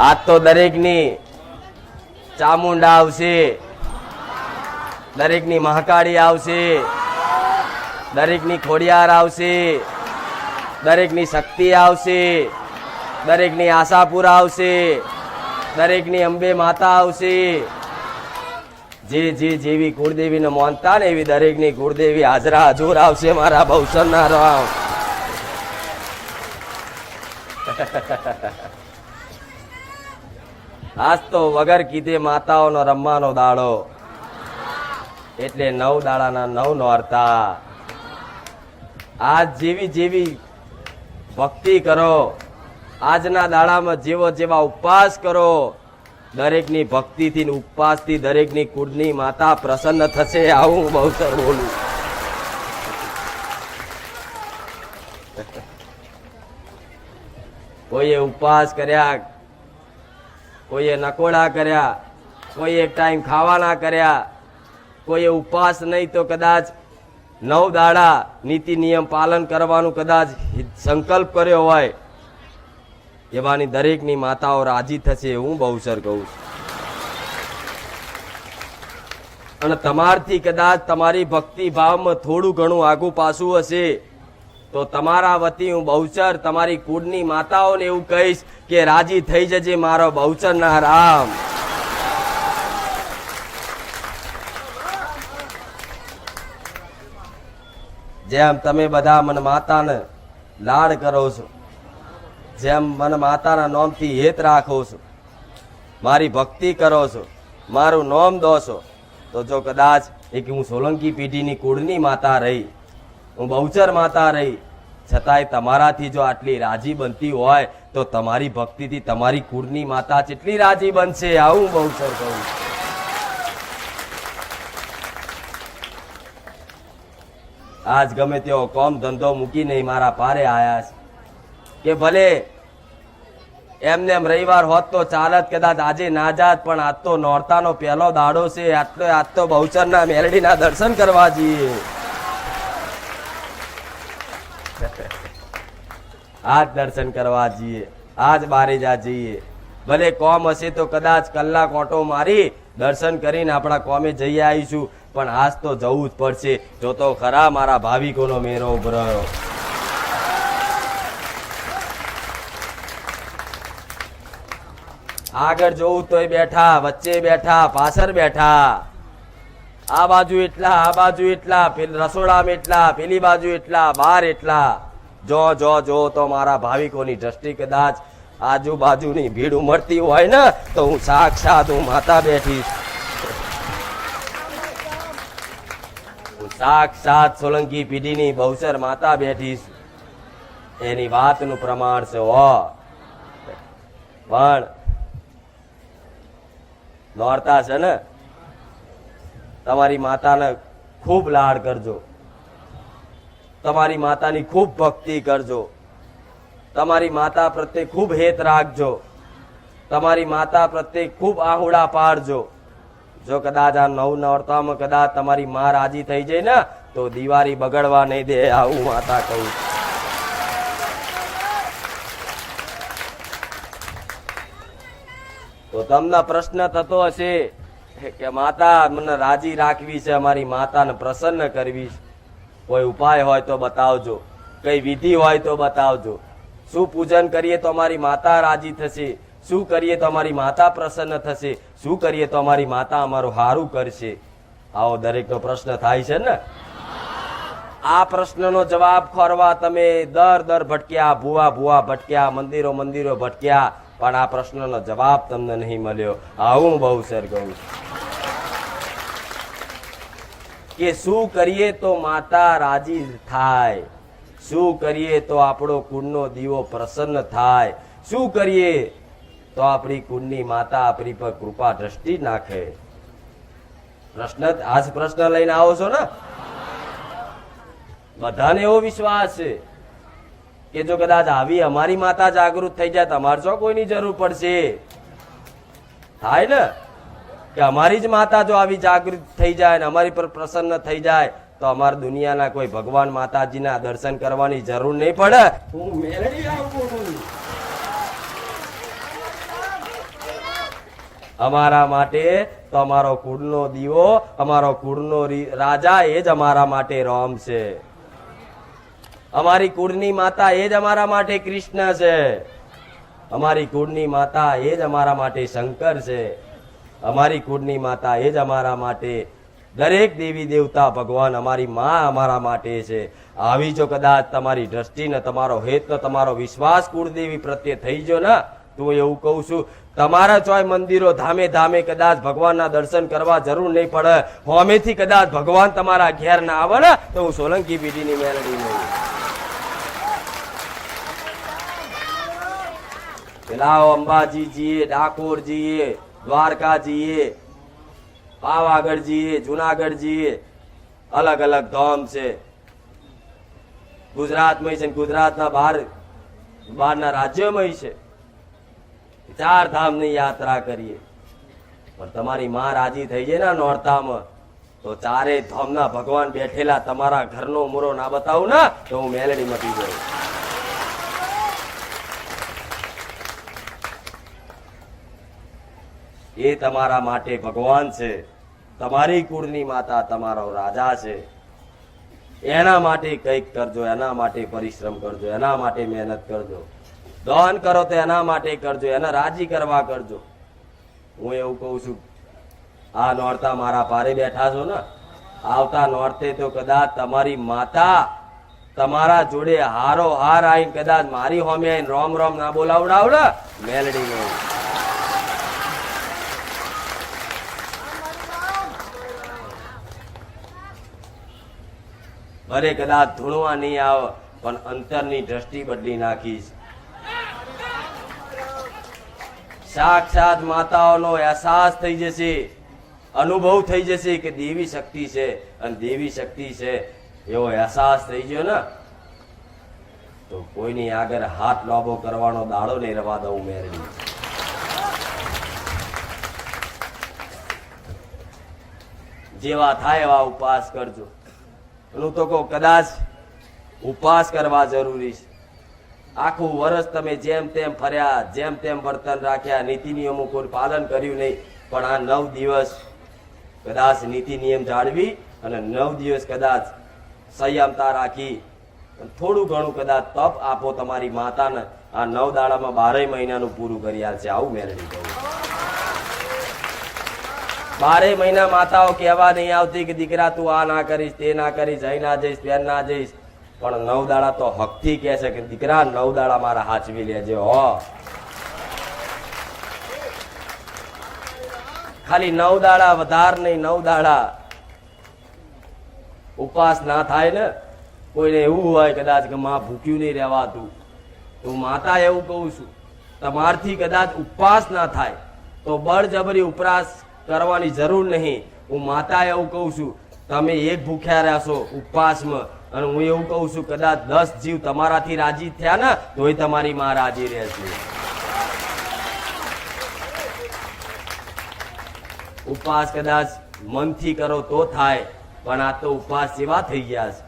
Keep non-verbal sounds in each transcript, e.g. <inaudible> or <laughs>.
આજ તો દરેકની ચામુંડા આવશે. દરેકની મહાકાળી આવશે. દરેકની ખોડિયાર આવશે. દરેકની શક્તિ આવશે. દરેકની આશાપુરા આવશે. દરેકની અંબે માતા આવશે. જે જે જેવી કુળદેવીને માનતા ને એવી દરેકની કુળદેવી હાજરા હજુર આવશે મારા બહુસરના રામ <laughs> આજ તો વગર કીધે માતાઓનો રમવાનો દાડો. એટલે નવ દાડાના નવ નોરતા આજ જેવી જેવી ભક્તિ કરો, આજના દાડામાં જેવો જેવા ઉપવાસ કરો, દરેકની ભક્તિથી ઉપવાસથી દરેકની કુળની માતા પ્રસન્ન થશે આવું બહુ સર બોલું. કોઈએ ઉપવાસ કર્યા કોઈએ નકોડા કર્યા, કોઈએ ટાઈમ ખાવાના કર્યા, કોઈએ ઉપવાસ નહીં તો કદાચ નવ દાડા નીતિ નિયમ પાલન કરવાનું કદાચ સંકલ્પ કર્યો હોય એવાની દરેકની માતાઓ રાજી થશે હું બહુસર કહું છું. અને તમારથી કદાચ તમારી ભક્તિ ભાવમાં થોડું ઘણું આગું પાછું હશે તો તમારા વતી હું બહુચર તમારી કુળની માતાઓને એવું કહીશ કે રાજી થઈ જજે મારો બહુચર ના રામ જેમ તમે બધા મન માતાને લાડ કરો છો, જેમ મન માતાના નોમથી હેત રાખો છો, મારી ભક્તિ કરો છો, મારું નોમ દો છો તો જો કદાચ એક હું સોલંકી પેઢીની કુળની માતા રહી. હું બહુચર માતા રહી. છતાંય તમારાથી જો આટલી રાજી બનતી હોય, તો તમારી ભક્તિથી તમારી કુળની માતા જેટલી રાજી બનશે, આવું બહુચર કહું આજ ગમે તેવો કોમ ધંધો મૂકી નહીં મારા પારે આયા છે. કે ભલે એમને એમ રવિવાર હોત તો ચાલત કદાચ આજે ના જાત, પણ આજ તો નોરતાનો પહેલો દાડો છે. આટલો આજ તો બહુચરના મેલડીના દર્શન કરવા જઈએ. આજ દર્શન કરવા જઈએ, આજ બારેજા જઈએ. ભલે કોમ હશે તો કદાચ કલાક ઓટો મારી દર્શન કરીને આપણા કોમે જઈ આવીશું, પણ આજ તો જવું જ પડશે. જો તો ખરા મારા ભાવિકોનો મેરો ઉભરાયો આગળ જોવું તોય બેઠા, વચ્ચે બેઠા, પાછળ બેઠા. આ બાજુ એટલા, આ બાજુ એટલા રસોડામાં એટલા, પેલી બાજુ એટલા, બાર એટલા. જો જો જો તો મારા ભાવિકોની દ્રષ્ટિ કદાચ આજુબાજુની ભીડ ઉમડતી હોય ને, તો હું સાક્ષાત હું માતા બેઠીશ હું સાક્ષાત સોલંકી પીઢીની બહુસર માતા બેઠીશ. એની વાતનું પ્રમાણ છે, હો. પણ નોરતા છે ને, તમારી માતાને ખૂબ લાડ કરજો. તમારી માતાની ખૂબ ભક્તિ કરજો. તમારી માતા પ્રત્યે ખૂબ હેત રાખજો. તમારી માતા પ્રત્યે ખૂબ આહુડા પાડજો. જો કદાચ આ નવ નવરતામાં કદાચ તમારી માં રાજી થઈ જાય ને, તો દિવાળી બગડવા નહીં દે આવું માતા કહું તો તમને પ્રશ્ન થતો હશે કે માતા મને રાજી રાખવી છે, અમારી માતાને પ્રસન્ન કરવી છે. કોઈ ઉપાય હોય તો બતાવજો. કઈ વિધિ હોય તો બતાવજો. શું પૂજન કરીએ તો અમારી માતા રાજી થશે? શું કરીએ તો અમારી માતા પ્રસન્ન થશે? શું કરીએ તો અમારી માતા અમારું હારું કરશે? આવો દરેકનો પ્રશ્ન થાય છે ને? આ પ્રશ્નનો જવાબ ખોરવા તમે દર દર ભટક્યા, ભૂવા ભૂવા ભટક્યા, મંદિરો મંદિરો ભટક્યા, પણ આ પ્રશ્નનો જવાબ તમને નહીં મળ્યો. આવું બહુ સર કહું છું. કે શું કરીએ તો માતા રાજી થાય. શું કરીએ તો આપણો કુંડનો દીવો પ્રસન્ન થાય. શું કરીએ તો આપણી કુંડની માતા આપણી પર કૃપા દ્રષ્ટિ નાખે. પ્રશ્ન આ પ્રશ્ન લઈને આવો છો ને? બધાને એવો વિશ્વાસ છે કે જો કદાચ આવી અમારી માતા જાગૃત થઈ જાય તમારે શું કોઈની જરૂર પડશે? થાય ને? કે અમારી જ માતા જો આવી જાગૃત થઈ જાય ને અમારી પર પ્રસન્ન થઈ જાય તો અમારે દુનિયાના કોઈ ભગવાન માતાજીના દર્શન કરવાની જરૂર નહીં પડે. હું મેળવી આવું અમારા માટે તમારો કુળનો દીવો અમારો કુળનો રાજા એ જ અમારા માટે રામ છે. અમારી કુળની માતા એ જ અમારા માટે કૃષ્ણ છે. અમારી કુળની માતા એ જ અમારા માટે શંકર છે. અમારી કુળની માતા એ જ અમારા માટે. દરેક દેવી દેવતા ભગવાન અમારી માં અમારા માટે છે. આવી જો કદાચ તમારી દ્રષ્ટિ ને તમારો હેત તમારો વિશ્વાસ કુળદેવી પ્રત્યે થઈ જો ને, તો હું એવું કહું છું, તમારા ચોય મંદિરો ધામે ધામે કદાચ ભગવાનના દર્શન કરવા જરૂર નહીં પડે. હોમેથી કદાચ ભગવાન તમારા ઘેર ના આવે ને, તો હું સોલંકી બીડીની મેલડી નહીં પેલા અંબાજી જીએ ડાકોર જઈએ દ્વારકા જઈએ પાવાગઢ જઈએ જુનાગઢ જઈએ અલગ અલગ ધામ છે. ગુજરાતમાં છે ગુજરાતના બહાર, બહારના રાજ્યોમાં છે. ચાર ધામની યાત્રા કરીએ. પણ તમારી માં રાજી થઈ જાય ને નોરતામાં, તો ચારે ધામના ભગવાન બેઠેલા તમારા ઘરનો મૂરો ના બતાવું ને, તો હું મેલડી મટી જાઉં. એ તમારા માટે ભગવાન છે. તમારી કુળની માતા તમારો રાજા છે. એના માટે કંઈક કરજો, એના માટે પરિશ્રમ કરજો, એના માટે મહેનત કરજો. દાન કરો તો એના માટે કરજો, એને રાજી કરવા કરજો. હું એવું કહું છું, આ નોરતા મારા પારે બેઠા છો ને, આવતા નોરતે તો કદાચ તમારી માતા તમારા જોડે હારો હાર આવીને કદાચ મારી હોમે આવીને રોમ રોમ ના બોલાવડાવડે, મેલડી નો ભલે કદાચ ધૂણવા નહીં આવ, પણ અંતરની દ્રષ્ટિ બદલી નાખીશ. સાક્ષાત માતાઓનો અહેસાસ થઈ જશે, અનુભવ થઈ જશે કે દેવી શક્તિ છે, અને દેવી શક્તિ છે, એવો અહેસાસ થઈ ગયો ને, તો કોઈની આગળ હાથ લાંબો કરવાનો દાડો નહીં રવા દઉં મેરડી જેવા થાય એવા ઉપવાસ કરજો. હું તો કહો, કદાચ ઉપવાસ કરવા જરૂરી છે. આખું વર્ષ તમે જેમ તેમ ફર્યા, જેમ તેમ વર્તન રાખ્યા, નીતિ નિયમો કોઈ પાલન કર્યું નહીં, પણ આ નવ દિવસ કદાચ નીતિ નિયમ જાળવી અને નવ દિવસ કદાચ સંયમતા રાખી. થોડું ઘણું કદાચ તપ આપો તમારી માતાને. આ નવ દાડામાં બારે મહિનાનું પૂરું કરી છે. આવું મેળવી કહું બારે મહિના માતાઓ કહેવા નહીં આવતી કે દીકરા, તું આ ના કરીશ, તે ના કરીશ, અહીં ના જઈશ, ત્યાં ના જઈશ. પણ નવ દાડા તો હકથી કહે છે કે, દીકરા, નવ દાડા મારા હાચવી લેજે, હો. ખાલી નવ દાડા વધાર નહીં, નવ દાડા. ઉપવાસ ના થાય ને, કોઈને એવું હોય કદાચ કે, માં ભૂખ્યું નહીં રહેવાતું. તો માતા એવું કહું છું, તમારથી કદાચ ઉપવાસ ના થાય, તો બળજબરી ઉપવાસ કરવાની જરૂર નહીં. હું માતા એવું કહું છું, તમે એક ભૂખ્યા રહેશો ઉપવાસમાં. અને હું એવું કહું છું, કદાચ દસ જીવ તમારાથી રાજી થયા ને, તોય તમારી માં રાજી રહેશે. ઉપવાસ કદાચ મનથી કરો તો થાય, પણ આ તો ઉપવાસ જેવા થઈ ગયા છે.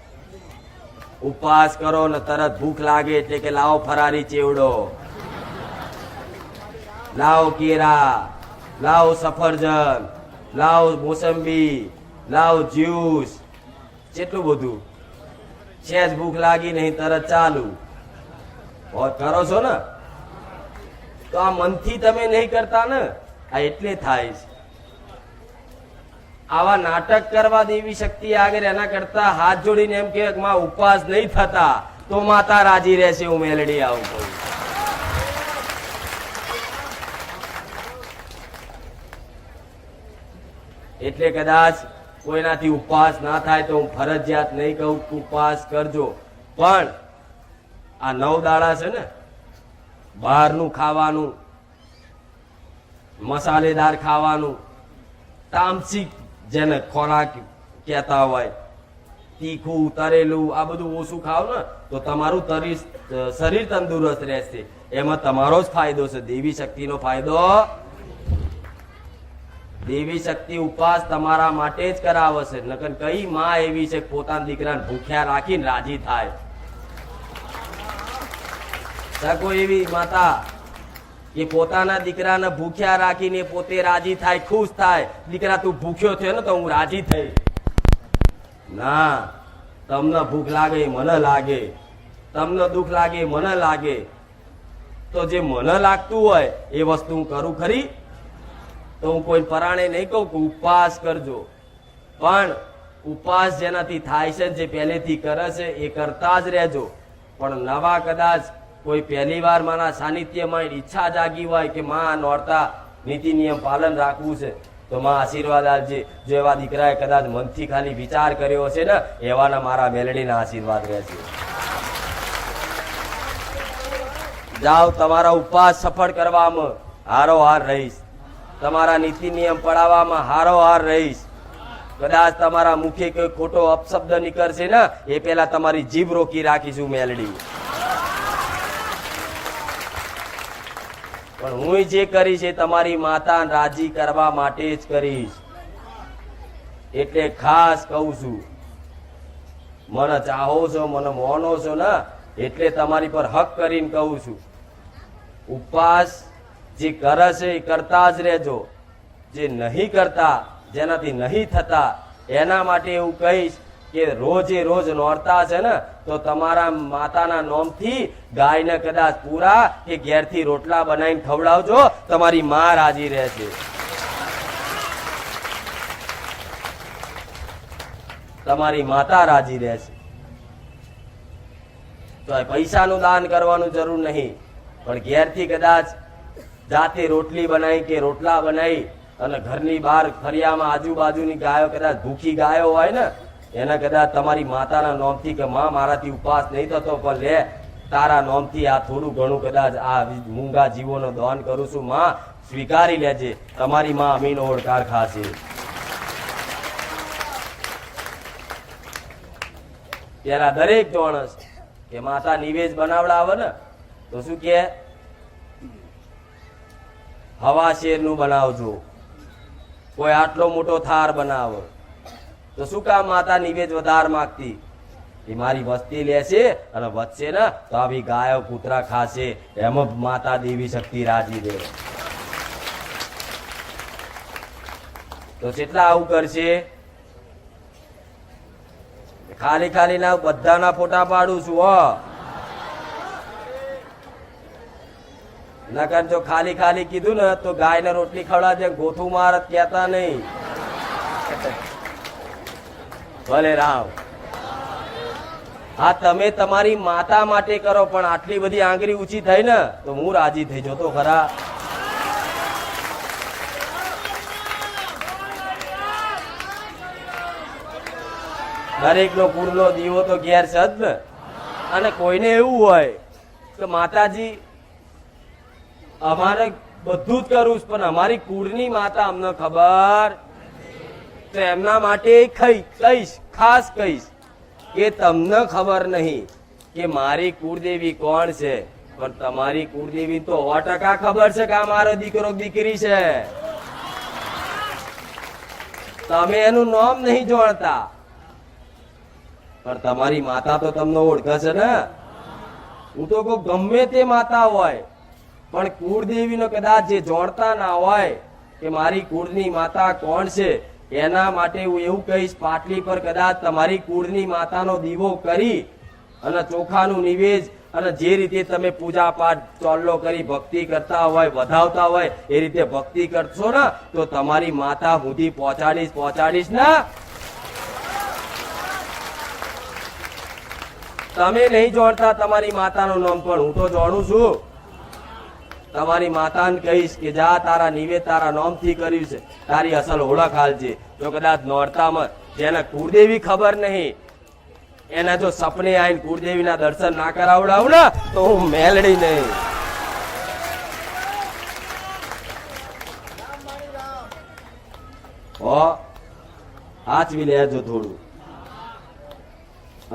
ઉપવાસ કરો ને, તરત ભૂખ લાગે એટલે કે લાવો ફરારી ચેવડો. લાવો કેરા લાવો સફરજન, લાવ મોસંબી, લાવ જ્યુસ કેટલું બધું. છે જ ભૂખ લાગી નહીં, તરત ચાલુ. કરો છો ને? તો આ મનથી તમે નહીં કરતા ને? આ એટલે થાય છે. આવા નાટક કરવા દેવી શક્તિ આગળ એના કરતા હાથ જોડીને એમ કે ઉપવાસ નહીં થતા, તો માતા રાજી રહેશે, હું મેલડી આવું કહું. એટલે કદાચ કોઈનાથી ઉપવાસ ના થાય તો હું ફરજિયાત નહીં કહું ઉપવાસ કરજો. પણ આ નવ દાડા છે ને, બહારનું ખાવાનું, મસાલેદાર ખાવાનું તામસિક જેને ખોરાક કહેતા હોય, તીખું, તરેલું, આ બધું ઓછું ખાવ ને, તો તમારું તરી શરીર તંદુરસ્ત રહેશે. એમાં તમારો જ ફાયદો છે, દેવી શક્તિનો ફાયદો દેવી શક્તિ ઉપવાસ તમારા માટે જ કરાવશે. નકર કઈ માં એવી છે પોતાના દીકરાને ભૂખ્યા રાખીને રાજી થાય? સકો એવી માતા એ પોતાના દીકરાને ભૂખ્યા રાખીને પોતે રાજી થાય, ખુશ થાય? દીકરા, તું ભૂખ્યો થયો ને તો હું રાજી થઈ. ના, તમને ભૂખ લાગે મને લાગે. તમને દુઃખ લાગે મને લાગે. તો જે મને લાગતું હોય એ વસ્તુ હું કરું ખરી? તો હું કોઈ પરાણે નહીં કહું કે ઉપવાસ કરજો. પણ ઉપવાસ જેનાથી થાય છે, જે પહેલેથી કરે છે, એ કરતા જ રહેજો. પણ નવા કદાચ કોઈ પહેલી વાર મારા સાનિધ્યમાં ઈચ્છા જાગી હોય કે માં નોરતા નીતિ નિયમ પાલન રાખવું છે, તો માં આશીર્વાદ આપજે. જો એવા દીકરાએ કદાચ મનથી ખાલી વિચાર કર્યો છે ને, એવાના મારા મેલડીના આશીર્વાદ રહેશે. જાઓ, તમારા ઉપવાસ સફળ કરવામાં હારો હાર રહીશ. તમારા નીતિ નિયમ પડાવવામાં હારો હાર રહીશ. કદાચ તમારા મુખે કોઈ ખોટો અપશબ્દ નીકળશે ને, એ પહેલા તમારી જીભ રોકી રાખીશું મેલડી. પણ હું જે કરીશ એ તમારી માતા રાજી કરવા માટે જ કરીશ. એટલે ખાસ કહું છું, મને ચાહો છો, મને મોનો છો ને, એટલે તમારી પર હક કરીને કહું છું. ઉપવાસ જે કરે છે એ કરતા જ રહેજો. જે નહીં કરતા, જેનાથી નહીં થતા, એના માટે એવું કહીશ કે રોજે રોજ નોરતા છે ને, તો તમારા માતાના નોમથી ગાયને કદાચ પૂરા કે ઘેરથી રોટલા બનાવીને ખવડાવજો, તમારી માં રાજી રહેશે. તમારી માતા રાજી રહેશે. તો પૈસાનું દાન કરવાનું જરૂર નહીં, પણ ઘેરથી કદાચ જાતે રોટલી બનાવી કે રોટલા બનાવી અને ઘરની બહાર ફરિયામાં આજુબાજુની ગાયો કદાચ ભૂખી ગાયો હોય ને, એને કદાચ તમારી માતાના નોમથી કે માં, મારાથી ઉપવાસ નહીં થતો, પણ લે, તારા નોમથી આ થોડું ઘણું કદાચ આ મૂંગા જીવોનો દાન કરું છું, માં, સ્વીકારી લેજે, તમારી માં અમીનો ઓળકાર ખાશે. પેલા દરેક જોણસ કે માતા નિવેશ બનાવડાવે ને, તો શું કે હવા શેરનું બનાવજો. કોઈ આટલો મોટો થાર બનાવો. તો શું કામ માતા નિવેદ વધાર માગતી? એ મારી વસ્તી લેશે અને વધશે ને તો આવી ગાયો કૂતરા ખાશે. એમાં માતા દેવી શક્તિ રાજી દે. તો કેટલા આવું કરશે ખાલી ખાલી ના બધાના ફોટા પાડું છું, હો. નકર જો ખાલી ખાલી કીધું ને તો ગાયને રોટલી ખવડાવજે ગોથું મારત કહેતા નહીં. ભલે રામ હા, તમે તમારી માતા માટે કરો, પણ આટલી બધી આંગળી ઊંચી થઈ ને, તો હું રાજી થઈ જતો ખરા. દરેક નો કુળનો દીવો તો ઘેર છે ને. અને કોઈને એવું હોય કે માતાજી અમારે બધું જ કરવું છે, પણ અમારી કુળની માતા અમને ખબર તો એમના માટે કહીશ, ખાસ કહીશ કે તમને ખબર નહીં કે મારી કુળદેવી કોણ છે, પણ તમારી કુળદેવી તો સો ટકા ખબર છે કે આ મારો દીકરો દીકરી છે. તમે એનું નામ નહીં જોણતા. પણ તમારી માતા તો તમને ઓળખે છે ને? હું તો કહું, ગમે તે માતા હોય. પણ કુળદેવીનો કદાચ જે જોડતા ના હોય કે મારી કુળની માતા કોણ છે, એના માટે હું એવું કહીશ, પાટલી પર કદાચ તમારી કુળની માતાનો દીવો કરી અને ચોખાનું નિવેદ અને જે રીતે તમે પૂજા પાઠ ચોલ્લો કરી ભક્તિ કરતા હોય, વધાવતા હોય, એ રીતે ભક્તિ કરશો ને, તો તમારી માતા સુધી પહોંચાડીશ પહોંચાડીશ ના. તમે નહીં જોડતા તમારી માતાનું નામ પણ હું તો જોડું છું. તમારી માતાને કહીશ કે જા, તારા નિવેદ તારા નામથી કર્યું છે. તારી અસલ ઓળખ હાલજે. જો કદાચ નોરતામાં જેને કુળદેવી ખબર નહીં, એના જો સપને આવીને કુળદેવીના દર્શન ના કરાવડાવ ને, તો હું મેલડી નહીં. હાચવી લેજો થોડું.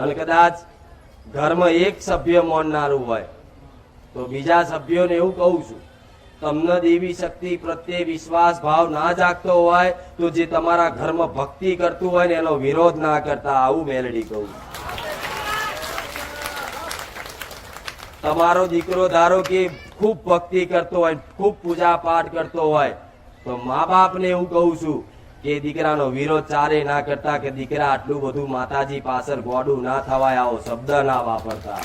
અને કદાચ ઘરમાં એક સભ્ય મોનનારું હોય તો બીજા સભ્યોને એવું કહું છું, તમને દેવી શક્તિ પ્રત્યે વિશ્વાસ ભાવ ના જાગતો હોય તો જે તમારા ઘરમાં ભક્તિ કરતું હોય ને એનો વિરોધ ના કરતા આવું મેલડી કહું તમારો દીકરો ધારો કે ખૂબ ભક્તિ કરતો હોય, ખૂબ પૂજા પાઠ કરતો હોય, તો મા બાપને એવું કહું છું કે દીકરાનો વિરોધ ચારે ના કરતા કે દીકરા આટલું બધું માતાજી પાછળ ગોડું ના થવાય, આવો શબ્દ ના વાપરતા.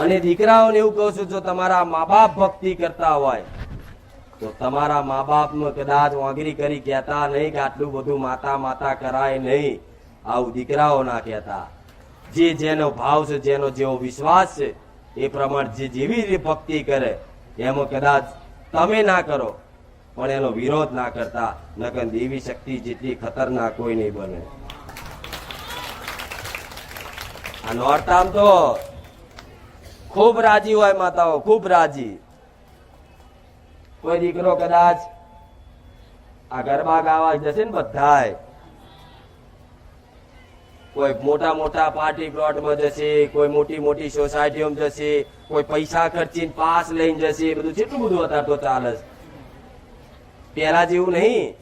અને દીકરાઓને એવું કહું છું, જો તમારા મા બાપ ભક્તિ કરતા હોય, તો તમારા મા બાપ કદાચ વાંગરી કરી કહેતા નહીં કે આટલું બધું માતા માતા કરાય નહીં. આવું દીકરાઓ ના કહેતા. જે જેનો ભાવ છે, જેનો જેવો વિશ્વાસ છે, એ પ્રમાણે જે જેવી રીતે ભક્તિ કરે, એમાં કદાચ તમે ના કરો, પણ એનો વિરોધ ના કરતા નકન દેવી શક્તિ જેટલી ખતરનાક કોઈ નહીં બને. આ નોરતામ તો ખૂબ રાજી હોય માતાઓ, ખૂબ રાજી. કોઈ દીકરો કદાચ આ ગરબા ગાવા જશે ને બધા કોઈ મોટા મોટા પાર્ટી પ્લોટમાં જશે, કોઈ મોટી મોટી સોસાયટીઓમાં જશે, કોઈ પૈસા ખર્ચીને પાસ લઈને જશે, બધું કેટલું બધું અત્યારે તો ચાલે પેલા જેવું નહીં.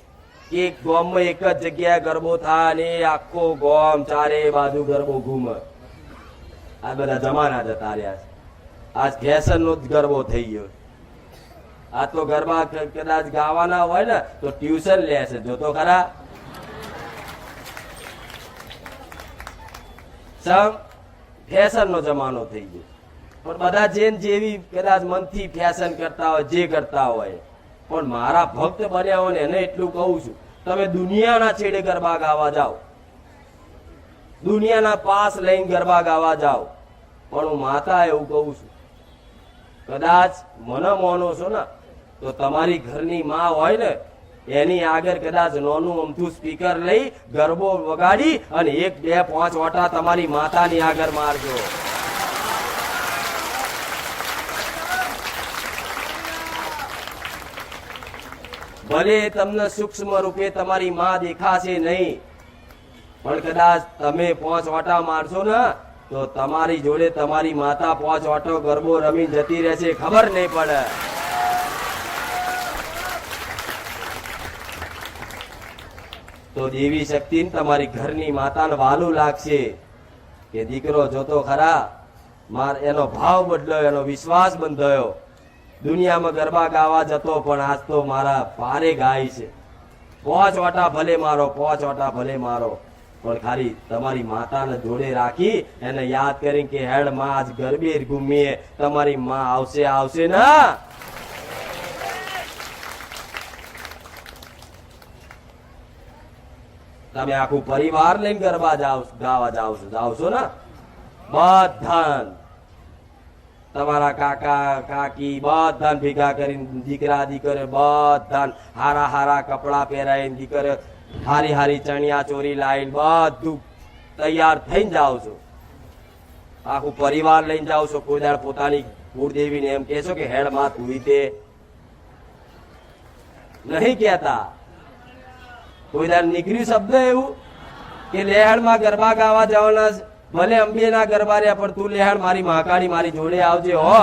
કે ગામમાં એક જ જગ્યાએ ગરબો થાય ને આખો ગોમ ચારે બાજુ ગરબો ઘૂમે. આ બધા જમાના જતા રહ્યા છે. આજ ફેશનનો જ ગરબો થઈ ગયો. આ તો ગરબા કદાચ ગાવાના હોય ને, તો ટ્યુશન લે છે. જો તો ખરા? સમ ફેશન નો જમાનો થઈ ગયો. પણ બધા જેન જેવી કદાચ મનથી ફેશન કરતા હોય, જે કરતા હોય, પણ મારા ભક્ત બન્યા હોય ને, એને એટલું કહું છું, તમે દુનિયાના છેડે ગરબા ગાવા જાઓ. દુનિયાના પાસ લઈને ગરબા ગાવા જાઓ. પણ હું માતા એવું કહું છું કદાચ મને મોનો છો ને, તો તમારી ઘરની માં હોય ને, એની આગળ કદાચ નોનું અમથું સ્પીકર લઈ ગરબો વગાડી અને એક, બે, પાંચ ઓટા તમારી માતાની આગળ મારજો. ભલે તમને સૂક્ષ્મ રૂપે તમારી માં દેખાશે નહીં, પણ કદાચ તમે પાંચ ઓટા મારશો ને તો તમારી જોડે તમારી માતા પાંચ ઓટો ગરબો રમી જતી રહેશે ખબર નહીં પડે. તો દેવી શક્તિ તમારી ઘરની માતાને વાલું લાગશે કે દીકરો જોતો ખરા, માર એનો ભાવ બદલાયો, એનો વિશ્વાસ બંધાયો. દુનિયામાં ગરબા ગાવા જતો, પણ આજ તો મારા પારે ગાય છે. પોચ વાટા ભલે મારો, પોચ વાટા ભલે મારો. પણ તમારી માતાને જોડે રાખી એને યાદ કરી કે હેડ, માં આજ ગરબે ઘૂમીએ. તમારી માં આવશે આવશે ના? તમે આખું પરિવાર લઈને ગરબા જાવ, ગાવા જાવ છો જાવ છો ને? બધા તમારા કાકા, કાકી બધા ભેગા કરીને દીકરા, દીકરે બધા હારા હારા કપડા પહેરાય દીકરે હારી હારી ચણિયા ચોરી લાઈન બધું તૈયાર થઈને જાઓ છો. આખું પરિવાર લઈને જાઓ છો. કોઈ દાડ પોતાની કુળદેવીને એમ કહેશો કે હેડમાં તું તે નહીં કહેતા. કોઈ દાડ નીકળ્યું શબ્દ એવું કે લેહાણમાં ગરબા ગાવા જવાના. ભલે અંબે ના ગરબા રહ્યા, પણ તું લેહાણ મારી મહાકાળી મારી જોડે આવજે, હો.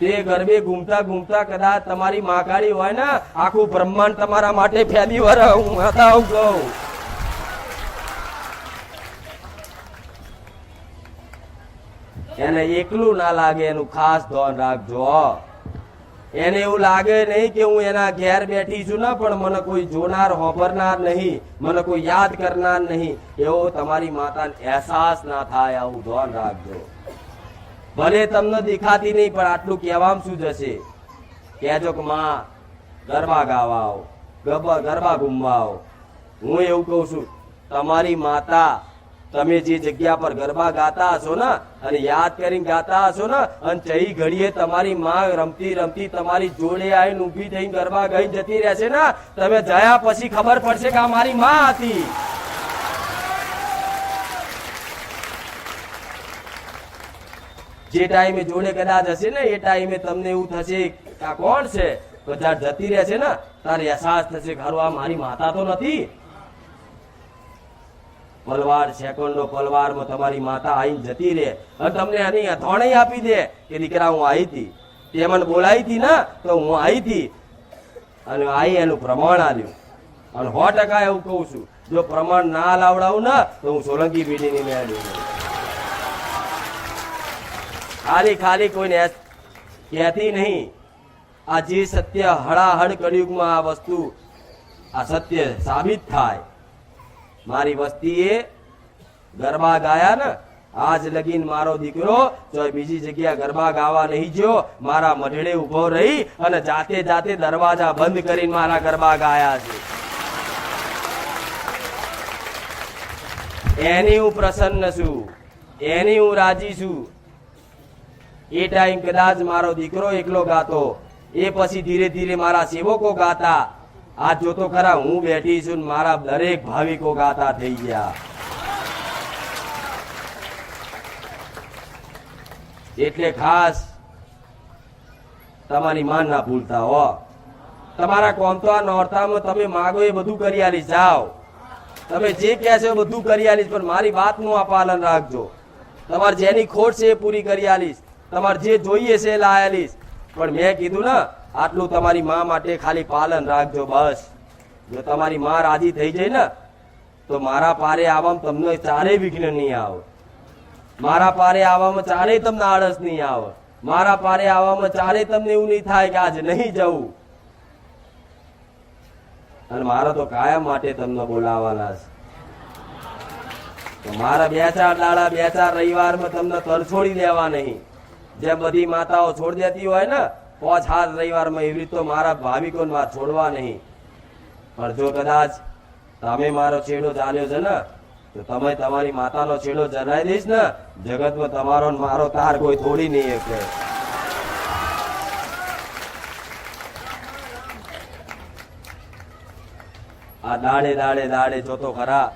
તે ગરબે ઘૂમતા ઘૂમતા કદાચ તમારી માકાળી હોય ને, આખું બ્રહ્માંડ તમારા માટે ફેલી વર હું માતા કહું. એને એકલું ના લાગે, એનું ખાસ ધ્યાન રાખજો. એને એવું લાગે નહીં કે હું એના ઘેર બેઠી છું ને, પણ મને કોઈ જોનાર, હોભરનાર નહીં, મને કોઈ યાદ કરનાર નહીં. એવો તમારી માતાને અહેસાસ ના થાય, આવું ધ્યાન રાખજો. ભલે તમને દેખાતી નહીં, પણ આટલું કહેવામાં શું જશે? કહેજો કે, માં, ગરબા ગાવા આવો ગરબા ગરબા ઘૂમવા આવો હું એવું કહું છું, તમારી માતા તમે જે જગ્યા પર ગરબા ગાતા હશો ને, અને યાદ કરીને ગાતા હશો ને, અને ચઈ ઘડીએ તમારી માં રમતી રમતી તમારી જોડે આવીને ઊભી થઈને ગરબા ગઈ જતી રહેશે ને, તમે જયા પછી ખબર પડશે કે આ મારી માં હતી. જે ટાઈમે જોડે કદાચ હશે ને, એ ટાઈમે તમને એવું થશે આ કોણ છે? તો જતી રહેશે ને, તારે અહેસાસ થશે કે આ મારી માતા તો નથી. પલવાર, સેકન્ડનો પલવારમાં તમારી માતા આવીને જતી રહે. અને તમને એની અથોણી આપી દે કે દીકરા, હું આવી હતી. તે મને બોલાવી હતી ને, તો હું આવી હતી. અને આવી એનું પ્રમાણ આવ્યું અને સો ટકા એવું કહું છું, જો પ્રમાણ ના લાવડાવું ને, તો હું સોલંકી પેઢીની મેળવી. ખાલી ખાલી કોઈને કહેતી નહીં. આ જે સત્ય હળાહળ કળિયુગમાં આ વસ્તુ, આ સત્ય સાબિત થાય. મારી વસ્તીએ ગરબા ગાયા ને, આજ લગીન મારો દીકરો તો બીજી જગ્યા ગરબા ગાવા નહીં ગયો. મારા મઢડે ઊભો રહી અને જાતે જાતે દરવાજા બંધ કરીને મારા ગરબા ગાયા છે. એની હું પ્રસન્ન છું. એની હું રાજી છું. એ ટાઈમ કદાચ મારો દીકરો એકલો ગાતો. એ પછી ધીરે ધીરે મારા સેવકો ગાતા. આ જોતો ખરા હું બેઠી છું મારા દરેક ભાવિકો ગાતા થઈ ગયા. એટલે ખાસ તમારી માન ના ભૂલતા હો. તમારા કોમ તો નોરતામાં તમે માગો એ બધું કરી આલી જાઓ. તમે જે કહે છો એ બધું કરી આલીશ પણ મારી વાતનું આ પાલન રાખજો. તમારે જેની ખોટ છે એ પૂરી કરી આલીશ તમારે જે જોઈએ છે એ લાયાલીશ પણ મેં કીધું ને, આટલું તમારી મા માટે ખાલી પાલન રાખજો બસ. જો તમારી મા રાજી થઈ જાય ને, તો મારા પારે આવવામાં તમને ચારે વિઘ્ન નહીં આવે. મારા પારે આવવામાં ચારે તમને આળસ નહીં આવે. મારા પારે આવવામાં ચારે તમને એવું નહીં થાય કે આજે નહીં જવું. અને મારા તો કાયમ માટે તમને બોલાવાના છે. મારા બે ચાર દાડા, બે ચાર રવિવારમાં તમને તરછોડી દેવા નહીં. જેમ બધી માતાઓ છોડ દેતી હોય ને પાંચ હાથ રવિવારમાં એવી રીતે મારા ભાવિકોને વાત છોડવા નહીં. પણ જો કદાચ તમે મારો છેડો ચાલ્યો છે ને, તો તમે તમારી માતાનો છેડો જણાવી દઈશ ને, જગતમાં તમારો મારો તાર કોઈ થોડી નહીં એક આ દાડે દાડે દાડે જોતો ખરા.